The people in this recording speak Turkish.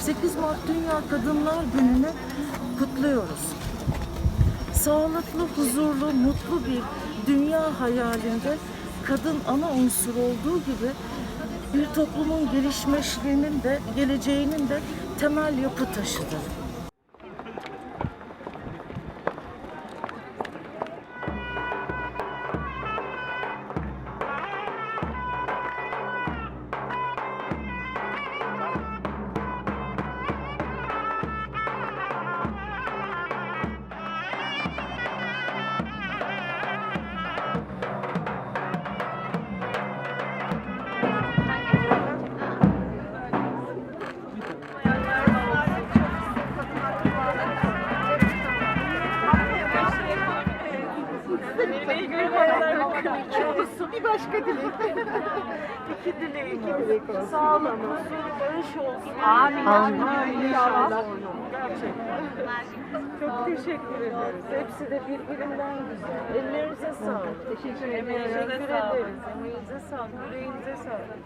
8 Mart Dünya Kadınlar Günü'nü kutluyoruz. Sağlıklı, huzurlu, mutlu bir dünya hayalinde kadın ana unsur olduğu gibi bir toplumun gelişmişliğinin de geleceğinin de temel yapı taşıdır. İki olsun. Bir başka dilek. İki dilek. İki dilek olsun. Sağlık, huzur, barış olsun. Amin. Amin. İnşallah. Gerçekten. Çok teşekkür ederiz. Hepsi de birbirinden güzel. Ellerinize sağlık. Teşekkür ederiz. Emeğinize sağlık. Emeğinize sağlık. Yüreğinize sağlık.